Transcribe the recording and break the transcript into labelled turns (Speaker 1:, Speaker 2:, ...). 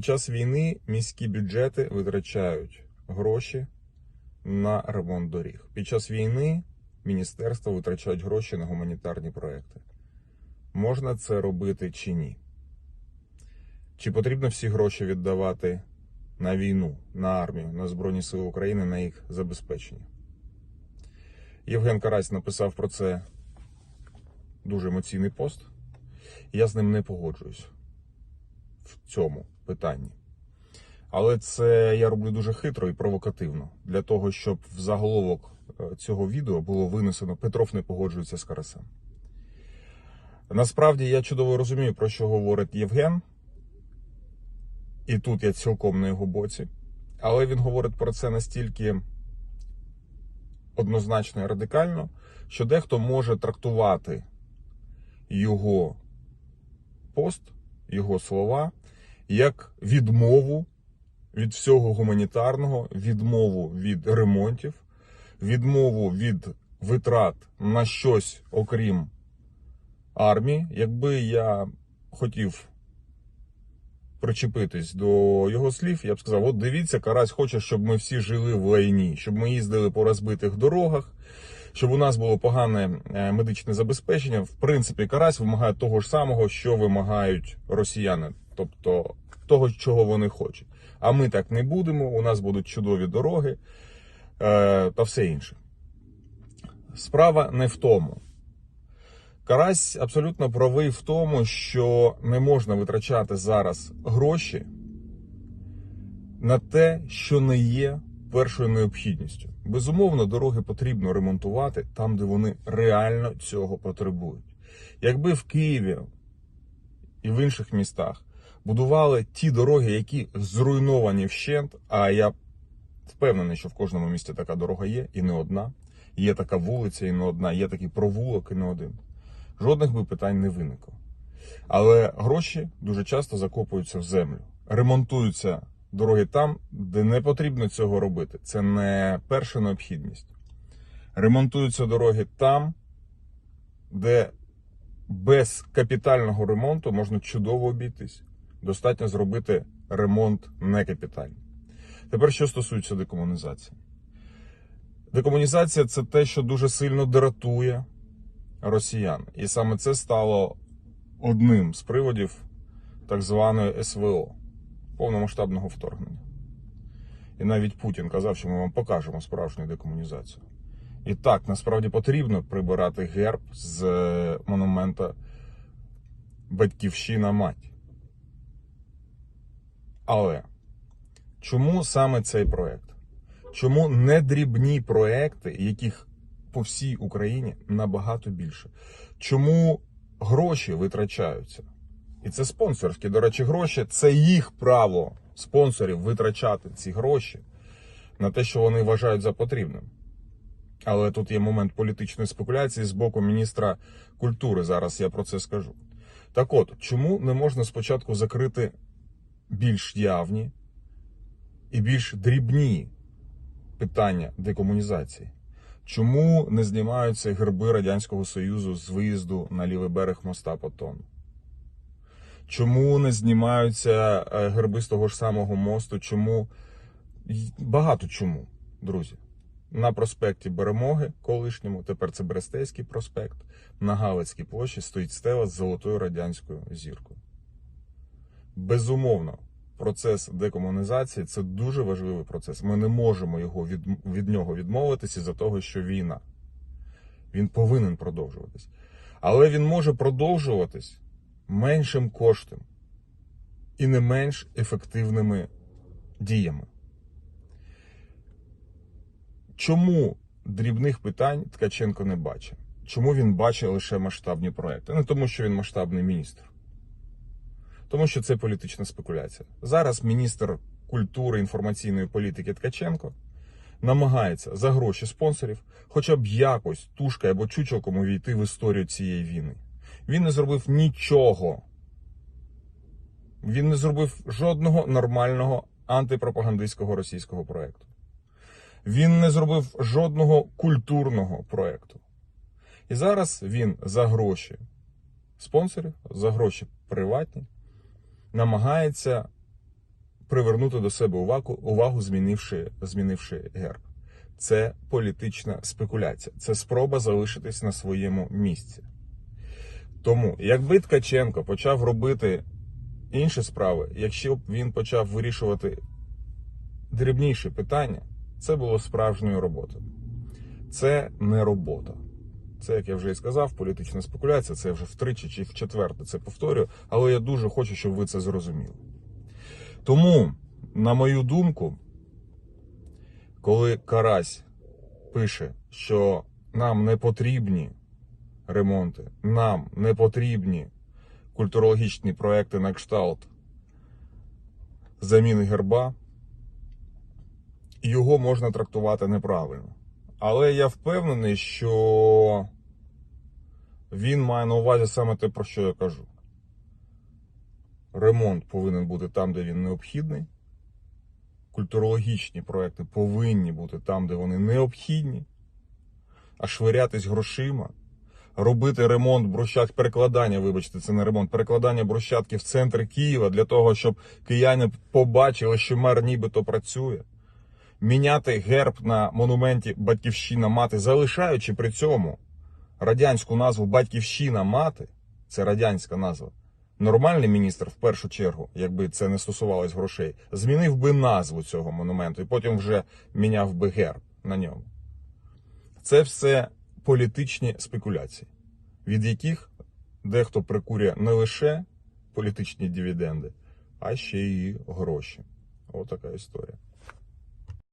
Speaker 1: Під час війни міські бюджети витрачають гроші на ремонт доріг. Під час війни міністерства витрачають гроші на гуманітарні проекти. Можна це робити чи ні? Чи потрібно всі гроші віддавати на війну, на армію, на Збройні Сили України, на їх забезпечення? Євген Карась написав про це дуже емоційний пост. Я з ним не погоджуюсь в цьому питанні. Але це я роблю дуже хитро і провокативно для того, щоб в заголовок е, цього відео було винесено Петров не погоджується з Карасем. Насправді я чудово розумію, про що говорить Євген, і тут я цілком на його боці. Але він говорить про це настільки однозначно і радикально, що дехто може трактувати його пост, його слова як відмову від всього гуманітарного, відмову від ремонтів, відмову від витрат на щось окрім армії. Якби я хотів причепитись до його слів, я б сказав: от дивіться, Карась хоче, щоб ми всі жили в лайні, щоб ми їздили по розбитих дорогах. Щоб у нас було погане е, медичне забезпечення, в принципі, Карась вимагає того ж самого, що вимагають росіяни, тобто того, чого вони хочуть. А ми так не будемо. У нас будуть чудові дороги е, та все інше. Справа не в тому. Карась абсолютно правий в тому, що не можна витрачати зараз гроші на те, що не є першою необхідністю. Безумовно, дороги потрібно ремонтувати там, де вони реально цього потребують. Якби в Києві і в інших містах будували ті дороги, які зруйновані вщент, а я впевнений, що в кожному місті така дорога є, і не одна. Є така вулиця, і не одна, є такий провулок, і не один. Жодних би питань не виникло. Але гроші дуже часто закопуються в землю, ремонтуються дороги там, де не потрібно цього робити. Це не перша необхідність. Ремонтуються дороги там, де без капітального ремонту можна чудово обійтись. Достатньо зробити ремонт некапітальний. Тепер, що стосується декомунізації. Декомунізація це те, що дуже сильно дратує росіян. І саме це стало одним з приводів так званої СВО повномасштабного вторгнення. І навіть Путін казав, що ми вам покажемо справжню декомунізацію. І так, насправді потрібно прибирати герб з е, монумента Батьківщина мать. Але чому саме цей проект? Чому не дрібні проекти, яких по всій Україні набагато більше? Чому гроші витрачаються? І це спонсорські, до речі, гроші це їх право спонсорів витрачати ці гроші на те, що вони вважають за потрібним. Але тут є момент політичної спекуляції з боку міністра культури. Зараз я про це скажу. Так от, чому не можна спочатку закрити більш явні і більш дрібні питання декомунізації? Чому не знімаються герби Радянського Союзу з виїзду на лівий берег моста Потону? Чому не знімаються е, герби з того ж самого мосту? Чому багато чому, друзі? На проспекті Перемоги колишньому, тепер це Берестейський проспект, на Галицькій площі стоїть стела з золотою радянською зіркою. Безумовно, процес декомунізації це дуже важливий процес. Ми не можемо його від, від нього відмовитися за того, що війна. Він повинен продовжуватись. Але він може продовжуватись меншим коштом і не менш ефективними діями. Чому дрібних питань Ткаченко не бачить? Чому він бачить лише масштабні проекти? Не тому, що він масштабний міністр, тому що це політична спекуляція. Зараз міністр культури інформаційної політики Ткаченко намагається за гроші спонсорів, хоча б якось тушка або чучелком увійти в історію цієї війни. Він не зробив нічого. Він не зробив жодного нормального антипропагандистського російського проекту. Він не зробив жодного культурного проекту. І зараз він за гроші спонсорів, за гроші приватні, намагається привернути до себе увагу, увагу змінивши, змінивши герб. Це політична спекуляція, це спроба залишитись на своєму місці. Тому, якби Ткаченко почав робити інші справи, якщо б він почав вирішувати дрібніші питання, це було справжньою роботою. Це не робота. Це, як я вже і сказав, політична спекуляція, це вже втричі чи в четверте це повторюю, але я дуже хочу, щоб ви це зрозуміли. Тому, на мою думку, коли Карась пише, що нам не потрібні ремонти, нам не потрібні культурологічні проекти на кшталт заміни герба, його можна трактувати неправильно. Але я впевнений, що він має на увазі саме те, про що я кажу. Ремонт повинен бути там, де він необхідний. Культурологічні проекти повинні бути там, де вони необхідні. А швирятись грошима, робити ремонт брусчатки, перекладання, вибачте, це не ремонт, перекладання брусчатки в центр Києва для того, щоб кияни побачили, що мер нібито працює. Міняти герб на монументі Батьківщина мати, залишаючи при цьому радянську назву Батьківщина мати, це радянська назва. Нормальний міністр, в першу чергу, якби це не стосувалось грошей, змінив би назву цього монументу і потім вже міняв би герб на ньому. Це все політичні спекуляції, від яких дехто прикурює не лише політичні дивіденди, а ще й гроші. Отака історія.